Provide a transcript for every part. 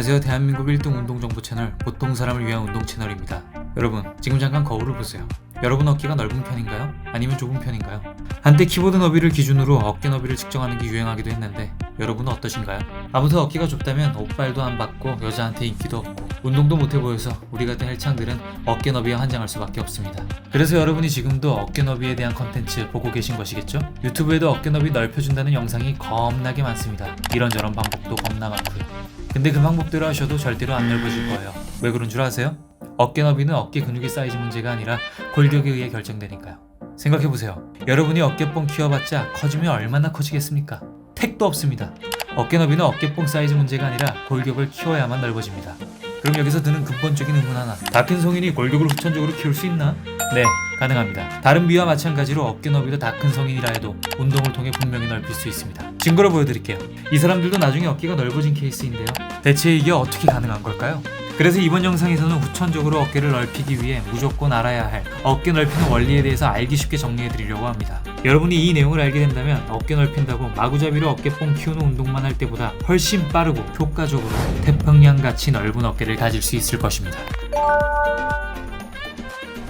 안녕하세요. 대한민국 1등 운동 정보 채널 보통 사람을 위한 운동 채널입니다. 여러분, 지금 잠깐 거울을 보세요. 여러분 어깨가 넓은 편인가요? 아니면 좁은 편인가요? 한때 키보드 너비를 기준으로 어깨 너비를 측정하는 게 유행하기도 했는데 여러분은 어떠신가요? 아무튼 어깨가 좁다면 옷발도 안 받고 여자한테 인기도 없고 운동도 못해 보여서 우리 같은 헬창들은 어깨 너비에 환장할 수밖에 없습니다. 그래서 여러분이 지금도 어깨 너비에 대한 컨텐츠 보고 계신 것이겠죠? 유튜브에도 어깨 너비 넓혀준다는 영상이 겁나게 많습니다. 이런저런 방법도 겁나 많고요. 근데 그 방법대로 하셔도 절대로 안 넓어질 거예요. 왜 그런 줄 아세요? 어깨 너비는 어깨 근육의 사이즈 문제가 아니라 골격에 의해 결정되니까요. 생각해보세요. 여러분이 어깨뽕 키워봤자 커지면 얼마나 커지겠습니까? 택도 없습니다. 어깨 너비는 어깨뽕 사이즈 문제가 아니라 골격을 키워야만 넓어집니다. 그럼 여기서 드는 근본적인 의문 하나. 다 큰 성인이 골격을 후천적으로 키울 수 있나? 네, 가능합니다. 다른 비와 마찬가지로 어깨 너비도 다 큰 성인이라 해도 운동을 통해 분명히 넓힐 수 있습니다. 증거로 보여드릴게요. 이 사람들도 나중에 어깨가 넓어진 케이스인데요. 대체 이게 어떻게 가능한 걸까요? 그래서 이번 영상에서는 후천적으로 어깨를 넓히기 위해 무조건 알아야 할 어깨 넓히는 원리에 대해서 알기 쉽게 정리해 드리려고 합니다. 여러분이 이 내용을 알게 된다면 어깨 넓힌다고 마구잡이로 어깨뽕 키우는 운동만 할 때보다 훨씬 빠르고 효과적으로 태평양 같이 넓은 어깨를 가질 수 있을 것입니다.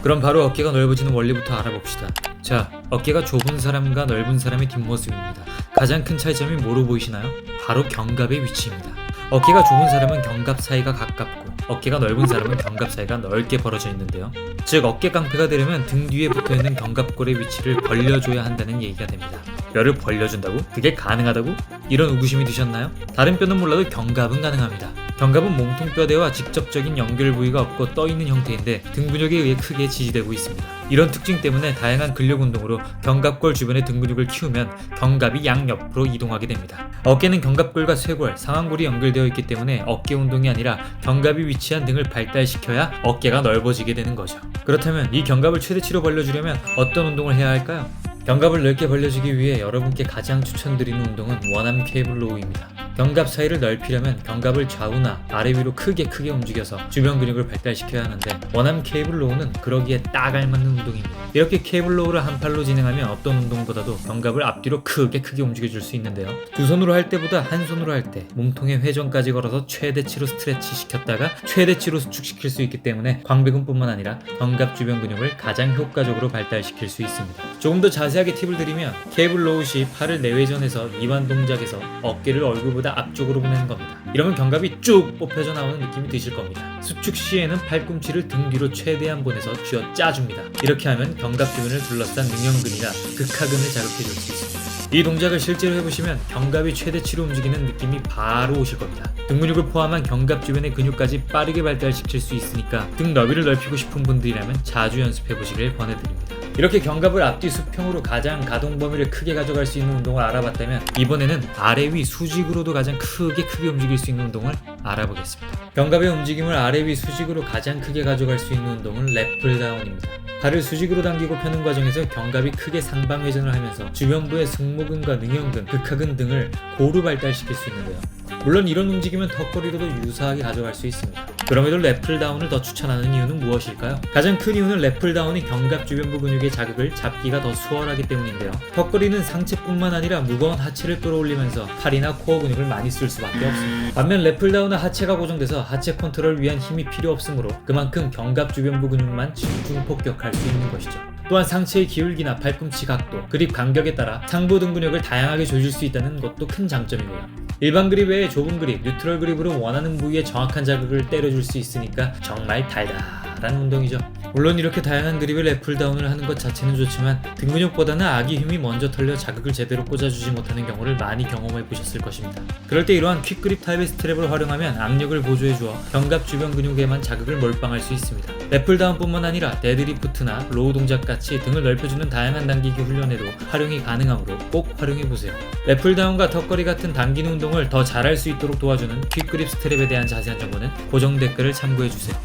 그럼 바로 어깨가 넓어지는 원리부터 알아봅시다. 자, 어깨가 좁은 사람과 넓은 사람의 뒷모습입니다. 가장 큰 차이점이 뭐로 보이시나요? 바로 견갑의 위치입니다. 어깨가 좁은 사람은 견갑 사이가 가깝고 어깨가 넓은 사람은 견갑 사이가 넓게 벌어져 있는데요. 즉 어깨 깡패가 되려면 등 뒤에 붙어 있는 견갑골의 위치를 벌려줘야 한다는 얘기가 됩니다. 뼈를 벌려준다고? 그게 가능하다고? 이런 의구심이 드셨나요? 다른 뼈는 몰라도 견갑은 가능합니다. 견갑은 몸통 뼈대와 직접적인 연결 부위가 없고 떠 있는 형태인데 등 근육에 의해 크게 지지되고 있습니다. 이런 특징 때문에 다양한 근력 운동으로 견갑골 주변의 등 근육을 키우면 견갑이 양옆으로 이동하게 됩니다. 어깨는 견갑골과 쇄골, 상완골이 연결되어 있기 때문에 어깨 운동이 아니라 견갑이 위치한 등을 발달시켜야 어깨가 넓어지게 되는 거죠. 그렇다면 이 견갑을 최대치로 벌려주려면 어떤 운동을 해야 할까요? 견갑을 넓게 벌려주기 위해 여러분께 가장 추천드리는 운동은 원암 케이블 로우입니다. 견갑 사이를 넓히려면 견갑을 좌우나 아래 위로 크게 크게 움직여서 주변 근육을 발달시켜야 하는데 원암 케이블 로우는 그러기에 딱 알맞는 운동입니다. 이렇게 케이블 로우를 한 팔로 진행하면 어떤 운동보다도 견갑을 앞뒤로 크게 크게 움직여줄 수 있는데요. 두 손으로 할 때보다 한 손으로 할 때 몸통의 회전까지 걸어서 최대치로 스트레치 시켰다가 최대치로 수축시킬 수 있기 때문에 광배근뿐만 아니라 견갑 주변 근육을 가장 효과적으로 발달시킬 수 있습니다. 조금 더 자세하게 팁을 드리면 케이블 로우 시 팔을 내외전해서 이완 동작에서 어깨를 얼굴보다 앞쪽으로 보내는 겁니다. 이러면 견갑이 쭉 뽑혀져 나오는 느낌이 드실 겁니다. 수축 시에는 팔꿈치를 등 뒤로 최대한 보내서 쥐어 짜줍니다. 이렇게 하면 견갑 주변을 둘러싼 능형근이나 극하근을 자극해 줄 수 있습니다. 이 동작을 실제로 해보시면 견갑이 최대치로 움직이는 느낌이 바로 오실 겁니다. 등 근육을 포함한 견갑 주변의 근육까지 빠르게 발달시킬 수 있으니까 등 너비를 넓히고 싶은 분들이라면 자주 연습해 보시길 권해드립니다. 이렇게 견갑을 앞뒤 수평으로 가장 가동 범위를 크게 가져갈 수 있는 운동을 알아봤다면 이번에는 아래 위 수직으로도 가장 크게 크게 움직일 수 있는 운동을 알아보겠습니다. 견갑의 움직임을 아래 위 수직으로 가장 크게 가져갈 수 있는 운동은 랩풀다운입니다. 발을 수직으로 당기고 펴는 과정에서 견갑이 크게 상방 회전을 하면서 주변부의 승모근과 능형근, 극하근 등을 고루 발달시킬 수 있는데요. 물론 이런 움직임은 턱걸이로도 유사하게 가져갈 수 있습니다. 그럼에도 랩풀다운을 더 추천하는 이유는 무엇일까요? 가장 큰 이유는 랩풀다운이 견갑 주변부 근육의 자극을 잡기가 더 수월하기 때문인데요. 턱걸이는 상체뿐만 아니라 무거운 하체를 끌어올리면서 팔이나 코어 근육을 많이 쓸 수밖에 없습니다. 반면 랩풀다운은 하체가 고정돼서 하체 컨트롤을 위한 힘이 필요 없으므로 그만큼 견갑 주변부 근육만 집중 폭격할 수 있는 것이죠. 또한 상체의 기울기나 팔꿈치 각도, 그립 간격에 따라 상부 등 근육을 다양하게 조질 수 있다는 것도 큰 장점이고요. 일반 그립 외에 좁은 그립, 뉴트럴 그립으로 원하는 부위에 정확한 자극을 때려줄 수 있으니까 정말 달달한 운동이죠. 물론 이렇게 다양한 그립의 랩풀다운을 하는 것 자체는 좋지만 등 근육보다는 아기 힘이 먼저 털려 자극을 제대로 꽂아주지 못하는 경우를 많이 경험해 보셨을 것입니다. 그럴 때 이러한 퀵그립 타입의 스트랩을 활용하면 압력을 보조해 주어 견갑 주변 근육에만 자극을 몰빵할 수 있습니다. 랩풀다운뿐만 아니라 데드리프트나 로우 동작 같이 등을 넓혀주는 다양한 당기기 훈련에도 활용이 가능하므로 꼭 활용해 보세요. 랩풀다운과 턱걸이 같은 당기는 운동을 더 잘할 수 있도록 도와주는 퀵그립 스트랩에 대한 자세한 정보는 고정 댓글을 참고해 주세요.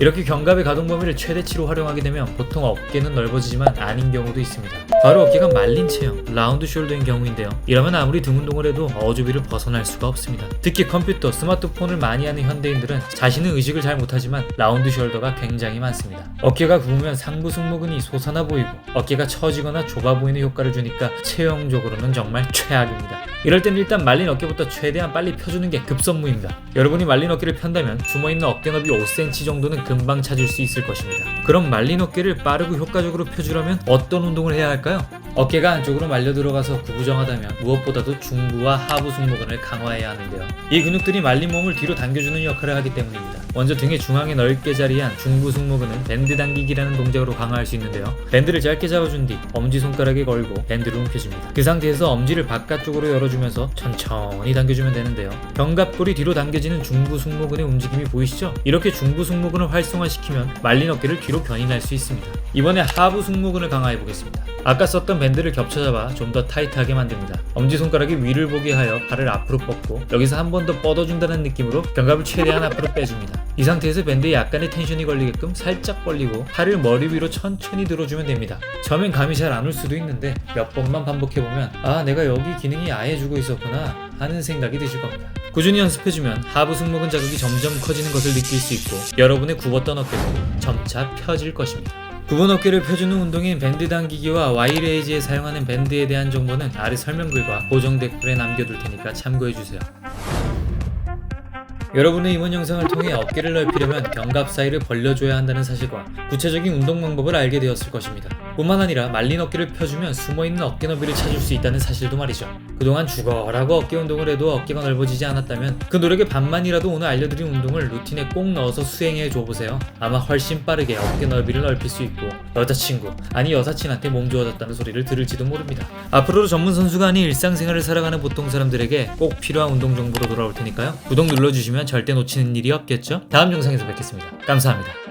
이렇게 견갑의 가동 범위를 최대치로 활용하게 되면 보통 어깨는 넓어지지만 아닌 경우도 있습니다. 바로 어깨가 말린 체형, 라운드 숄더인 경우인데요. 이러면 아무리 등 운동을 해도 어주비를 벗어날 수가 없습니다. 특히 컴퓨터, 스마트폰을 많이 하는 현대인들은 자신은 의식을 잘 못하지만 라운드 숄더가 굉장히 많습니다. 어깨가 굽으면 상부 승모근이 솟아나 보이고 어깨가 처지거나 좁아 보이는 효과를 주니까 체형적으로는 정말 최악입니다. 이럴 땐 일단 말린 어깨부터 최대한 빨리 펴주는 게 급선무입니다. 여러분이 말린 어깨를 편다면 숨어있는 어깨 너비 5cm 정도는 금방 찾을 수 있을 것입니다. 그럼 말린 어깨를 빠르고 효과적으로 펴주려면 어떤 운동을 해야 할까요? 어깨가 안쪽으로 말려 들어가서 구부정하다면 무엇보다도 중부와 하부 승모근을 강화해야 하는데요. 이 근육들이 말린 몸을 뒤로 당겨주는 역할을 하기 때문입니다. 먼저 등의 중앙에 넓게 자리한 중부 승모근은 밴드 당기기라는 동작으로 강화할 수 있는데요. 밴드를 짧게 잡아준 뒤 엄지손가락에 걸고 밴드를 움켜줍니다. 그 상태에서 엄지를 바깥쪽으로 열어주면서 천천히 당겨주면 되는데요. 견갑골이 뒤로 당겨지는 중부 승모근의 움직임이 보이시죠? 이렇게 중부 승모근을 활성화시키면 말린 어깨를 뒤로 견인할 수 있습니다. 이번에 하부 승모근을 강화해 보겠습니다. 아까 썼던 밴드를 겹쳐 잡아 좀 더 타이트하게 만듭니다. 엄지손가락이 위를 보게 하여 팔을 앞으로 뻗고 여기서 한 번 더 뻗어준다는 느낌으로 견갑을 최대한 앞으로 빼줍니다. 이 상태에서 밴드에 약간의 텐션이 걸리게끔 살짝 벌리고 팔을 머리 위로 천천히 들어주면 됩니다. 처음엔 감이 잘 안 올 수도 있는데 몇 번만 반복해보면 아 내가 여기 기능이 아예 주고 있었구나 하는 생각이 드실 겁니다. 꾸준히 연습해주면 하부 승모근 자극이 점점 커지는 것을 느낄 수 있고 여러분의 굽었던 어깨도 점차 펴질 것입니다. 굽은 어깨를 펴주는 운동인 밴드 당기기와 와이레이지에 사용하는 밴드에 대한 정보는 아래 설명글과 고정 댓글에 남겨둘 테니까 참고해주세요. 여러분의 이번 영상을 통해 어깨를 넓히려면 견갑 사이를 벌려줘야 한다는 사실과 구체적인 운동 방법을 알게 되었을 것입니다. 뿐만 아니라 말린 어깨를 펴주면 숨어있는 어깨 너비를 찾을 수 있다는 사실도 말이죠. 그동안 죽어라고 어깨 운동을 해도 어깨가 넓어지지 않았다면 그 노력의 반만이라도 오늘 알려드린 운동을 루틴에 꼭 넣어서 수행해 줘보세요. 아마 훨씬 빠르게 어깨 넓이를 넓힐 수 있고 여자친구 아니 여사친한테 몸 좋아졌다는 소리를 들을지도 모릅니다. 앞으로도 전문 선수가 아닌 일상생활을 살아가는 보통 사람들에게 꼭 필요한 운동 정보로 돌아올 테니까요. 구독 눌러주시면 절대 놓치는 일이 없겠죠? 다음 영상에서 뵙겠습니다. 감사합니다.